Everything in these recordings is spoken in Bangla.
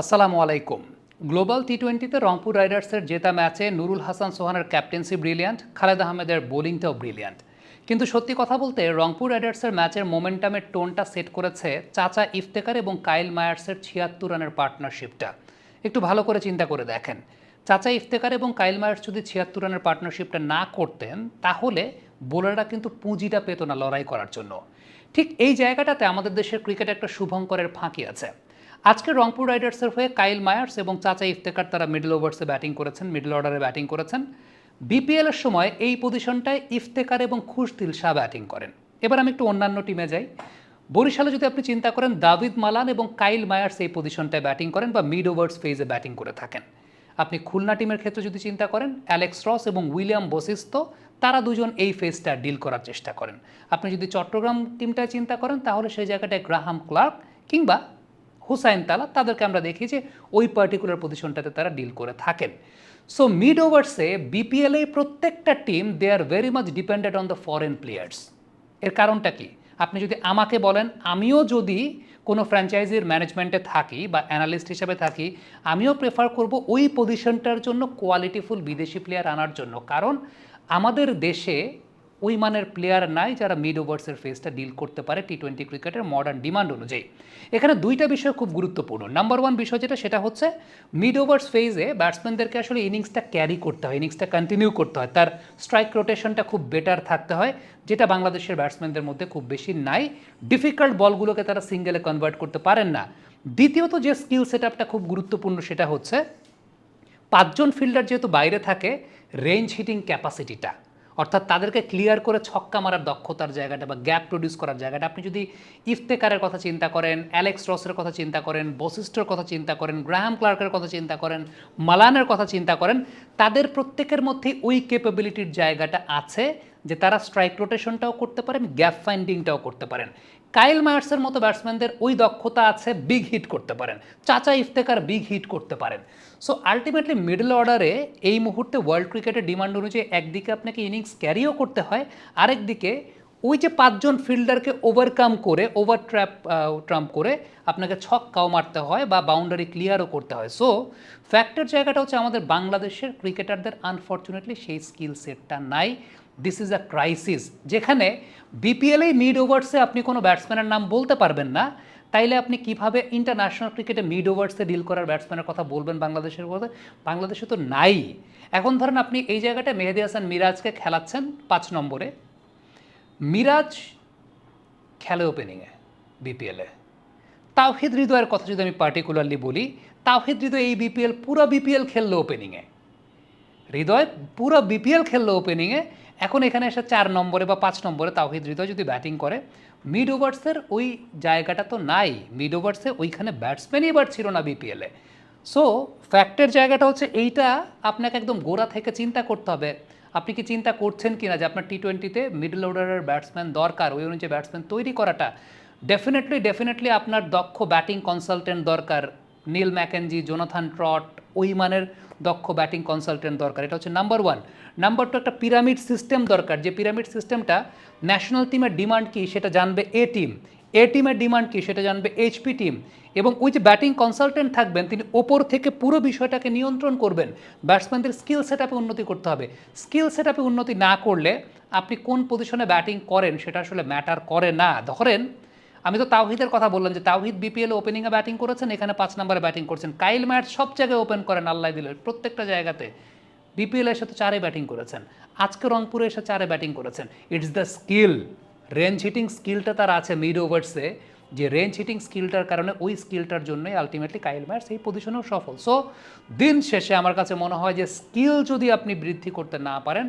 আসসালামু আলাইকুম। গ্লোবাল টি টোয়েন্টিতে রংপুর রাইডার্সের জেতা ম্যাচে নুরুল হাসান সোহানের ক্যাপ্টেন্সি ব্রিলিয়ান্ট, খালেদ আহমেদের বোলিংটাও ব্রিলিয়ান্ট। কিন্তু সত্যি কথা বলতে রংপুর রাইডার্সের ম্যাচের মোমেন্টামের টোনটা সেট করেছে চাচা ইফতেকার এবং কাইল মায়ার্সের ছিয়াত্তর রানের পার্টনারশিপটা। একটু ভালো করে চিন্তা করে দেখেন। চাচা ইফতেকার এবং কাইল মায়ার্স যদি ছিয়াত্তর রানের পার্টনারশিপটা না করতেন, তাহলে বোলাররা কিন্তু পুঁজিটা পেত না লড়াই করার জন্য। ঠিক এই জায়গাটাতে আমাদের দেশের ক্রিকেটে একটা শুভঙ্করের ফাঁকি আছে। আজকে রংপুর রাইডার্সের হয়ে কাইল মায়ার্স এবং চাচা ইফতেকার তারা মিডল ওভার্সে ব্যাটিং করেছেন, মিডল অর্ডারে ব্যাটিং করেছেন। বিপিএল এর সময় এই পজিশনটায় ইফতেকার এবং খুশদিল শাহ ব্যাটিং করেন। এবার আমি একটু অন্যান্য টিমে যাই। বরিশালে যদি আপনি চিন্তা করেন দাভিদ মালান এবং কাইল মায়ার্স এই পজিশনটায় ব্যাটিং করেন বা মিড ওভার্স ফেজে ব্যাটিং করে থাকেন। আপনি খুলনা টিমের ক্ষেত্রে যদি চিন্তা করেন, অ্যালেক্স রস এবং উইলিয়াম বসিস্ত, তারা দুজন এই ফেজটা ডিল করার চেষ্টা করেন। আপনি যদি চট্টগ্রাম টিমটায় চিন্তা করেন, তাহলে সেই জায়গাটায় গ্রাহাম ক্লার্ক কিংবা হুসাইন তালা তাদেরকে আমরা দেখি যে ওই পার্টিকুলার পজিশনটাতে তারা ডিল করে থাকেন। সো মিড ওভার্সে বিপিএলে প্রত্যেকটা team they are very much depended on the foreign players এর কারণটা কি? আপনি যদি আমাকে বলেন, আমিও যদি কোনো ফ্র্যাঞ্চাইজির ম্যানেজমেন্টে থাকি বা অ্যানালিস্ট হিসেবে থাকি, আমিও প্রেফার করব ওই পজিশনটার জন্য কোয়ালিটিফুল বিদেশি প্লেয়ার আনার জন্য। কারণ আমাদের দেশে ওই মানের প্লেয়ার নাই যারা মিড ওভার্সের ফেসটা ডিল করতে পারে টি টোয়েন্টি ক্রিকেটের মডার্ন ডিমান্ড অনুযায়ী। এখানে দুইটা বিষয় খুব গুরুত্বপূর্ণ। নাম্বার ওয়ান বিষয় যেটা, সেটা হচ্ছে মিড ওভার্স ফেজে ব্যাটসম্যানদেরকে আসলে ইনিংসটা ক্যারি করতে হয় ইনিংসটা কন্টিনিউ করতে হয়। তার স্ট্রাইক রোটেশনটা খুব বেটার থাকতে হয়, যেটা বাংলাদেশের ব্যাটসম্যানদের মধ্যে খুব বেশি নাই। ডিফিকাল্ট বলগুলোকে তারা সিঙ্গেলে কনভার্ট করতে পারেন না। দ্বিতীয়ত যে স্কিল সেট খুব গুরুত্বপূর্ণ, সেটা হচ্ছে পাঁচজন ফিল্ডার যেহেতু বাইরে থাকে রেঞ্জ হিটিং ক্যাপাসিটিটা অর্থাৎ তাদেরকে ক্লিয়ার করে ছক্কা মারার দক্ষতার জায়গাটা বা গ্যাপ প্রডিউস করার জায়গাটা। আপনি যদি ইফতেকারের কথা চিন্তা করেন অ্যালেক্স রসের কথা চিন্তা করেন বসিস্টর কথা চিন্তা করেন গ্রাহাম ক্লার্কের কথা চিন্তা করেন মালানের কথা চিন্তা করেন, তাদের প্রত্যেকের মধ্যে ওই ক্যাপাবিলিটির জায়গাটা আছে যে তারা স্ট্রাইক রোটেশনটাও করতে পারেন গ্যাপ ফাইন্ডিংটাও করতে পারেন। কাইল মায়ার্সের মতো ব্যাটসম্যানদের ওই দক্ষতা আছে বিগ হিট করতে পারেন। চাচা ইফতেকার বিগ হিট করতে পারেন। সো আলটিমেটলি মিডল অর্ডারে এই মুহূর্তে ওয়ার্ল্ড ক্রিকেটের ডিমান্ড অনুযায়ী একদিকে আপনাকে ইনিংস ক্যারিও করতে হয়, আরেকদিকে ওই যে পাঁচজন ফিল্ডারকে ওভারকাম করে ওভার ট্র্যাপ ট্রাম্প করে আপনাকে ছক্কাও মারতে হয় বা বাউন্ডারি ক্লিয়ারও করতে হয়। সো ফ্যাক্টর জায়গাটা হচ্ছে আমাদের বাংলাদেশের ক্রিকেটারদের আনফর্চুনেটলি সেই স্কিল সেটটা নাই। দিস ইজ আ ক্রাইসিস যেখানে বিপিএলেই মিড ওভার্সে আপনি কোনো ব্যাটসম্যানের নাম বলতে পারবেন না, তাইলে আপনি কীভাবে ইন্টারন্যাশনাল ক্রিকেটে মিড ওভার্সে ডিল করার ব্যাটসম্যানের কথা বলবেন বাংলাদেশের কথা বাংলাদেশে তো নাই। এখন ধরেন আপনি এই জায়গাটায় মেহেদি হাসান মিরাজকে খেলাচ্ছেন পাঁচ নম্বরে। মিরাজ খেলে ওপেনিংয়ে বিপিএলে তাওহিদ হৃদয়ের কথা যদি আমি পার্টিকুলারলি বলি, তাওহিদ হৃদয় এই বিপিএল পুরো বিপিএল খেললো ওপেনিংয়ে হৃদয় পুরো বিপিএল খেললো ওপেনিংয়ে এখন এখানে এসে চার নম্বরে বা পাঁচ নম্বরে তাওহিদ হৃদয় যদি ব্যাটিং করে মিড ওভার্সের ওই জায়গাটা তো নাই। মিড ওভার্সে ওইখানে ব্যাটসম্যানই এবার ছিল না বিপিএলে সো ফ্যাক্টের জায়গাটা হচ্ছে এইটা আপনাকে একদম গোড়া থেকে চিন্তা করতে হবে। আপনি কি চিন্তা করছেন কি না যে আপনার টি টোয়েন্টিতে মিডল অর্ডারের ব্যাটসম্যান দরকার, ওই অনুযায়ী ব্যাটসম্যান তৈরি করাটা? ডেফিনেটলি ডেফিনেটলি আপনার দক্ষ ব্যাটিং কনসালটেন্ট দরকার। নীল ম্যাকেনজি, জোনাথান ট্রট ওই মানের দক্ষ ব্যাটিং কনসালটেন্ট দরকার, এটা হচ্ছে নাম্বার ওয়ান নাম্বার টু একটা পিরামিড সিস্টেম দরকার, যে পিরামিড সিস্টেমটা ন্যাশনাল টিমের ডিমান্ড কী সেটা জানবে এ টিম এ টিমের ডিমান্ড কী সেটা জানবে এইচপি টিম এবং ওই যে ব্যাটিং কনসালটেন্ট থাকবেন, তিনি ওপর থেকে পুরো বিষয়টাকে নিয়ন্ত্রণ করবেন ব্যাটসম্যানদের স্কিল সেট উন্নতি করতে হবে। স্কিল সেট উন্নতি না করলে আপনি কোন পজিশনে ব্যাটিং করেন সেটা আসলে ম্যাটার করে না। ধরেন আমি তো তাওহিদের কথা বললাম যে তাওহিদ বিপিএল ওপেনিংয়ে ব্যাটিং করেছেন, এখানে পাঁচ নম্বরে ব্যাটিং করছেন। কাইল ম্যাট সব জায়গায় ওপেন করেন আল্লাহ দিলের। প্রত্যেকটা জায়গাতে বিপিএল এসে তো চারে ব্যাটিং করেছেন। আজকে রংপুরে এসে চারে ব্যাটিং করেছেন। It's the skill range hitting স্কিলটা তার আছে মিড ওভার্সে যে রেঞ্জ হিটিং স্কিলটার কারণে ওই স্কিলটার জন্যই আলটিমেটলি কাইল ম্যাট সেই পজিশনেও সফল। সো দিন শেষে আমার কাছে মনে হয় যে স্কিল যদি আপনি বৃদ্ধি করতে না পারেন,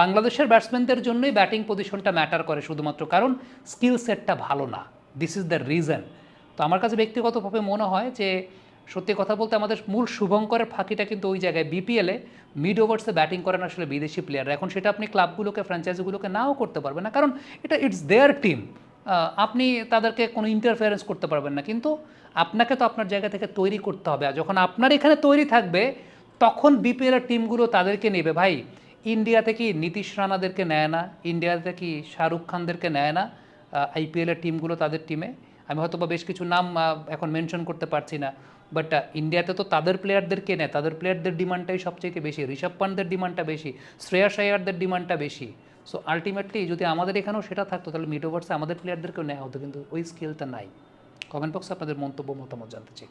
বাংলাদেশের ব্যাটসম্যানদের জন্যই ব্যাটিং পজিশনটা ম্যাটার করে শুধুমাত্র। কারণ স্কিল সেটটা ভালো না। দিস ইজ দ্য রিজন তো আমার কাছে ব্যক্তিগতভাবে মনে হয় যে সত্যি কথা বলতে আমাদের মূল শুভঙ্করের ফাঁকিটা কিন্তু ওই জায়গায় বিপিএলে মিড ওভার্সে ব্যাটিং করেন আসলে বিদেশি প্লেয়াররা এখন সেটা আপনি ক্লাবগুলোকে ফ্র্যাঞ্চাইজিগুলোকে নাও করতে পারবেন না। কারণ এটা ইটস দেয়ার টিম আপনি তাদেরকে কোনো ইন্টারফেয়ারেন্স করতে পারবেন না। কিন্তু আপনাকে তো আপনার জায়গা থেকে তৈরি করতে হবে। আর যখন আপনার এখানে তৈরি থাকবে, তখন বিপিএলের টিমগুলো তাদেরকে নেবে। ভাই ইন্ডিয়াতে কি নীতিশ রানাদেরকে নেয় না। ইন্ডিয়াতে কি শাহরুখ খানদেরকে নেয় না। আইপিএলের টিমগুলো তাদের টিমে আমি হয়তো বা বেশ কিছু নাম এখন মেনশন করতে পারছি না। বাট ইন্ডিয়াতে তো তাদের প্লেয়ারদের কেনে তাদের প্লেয়ারদের ডিমান্ডটাই সবচেয়ে বেশি। ঋষভ পান্তের ডিমান্ডটা বেশি। শ্রেয়া সায়ারদের ডিমান্ডটা বেশি। সো আলটিমেটলি যদি আমাদের এখানেও সেটা থাকতো, তাহলে মিড ওভার্সে আমাদের প্লেয়ারদেরকেও নেওয়া হতো, কিন্তু ওই স্কিলটা নাই। কমেন্ট বক্সে আপনাদের মন্তব্য, মতামত জানতে চাই।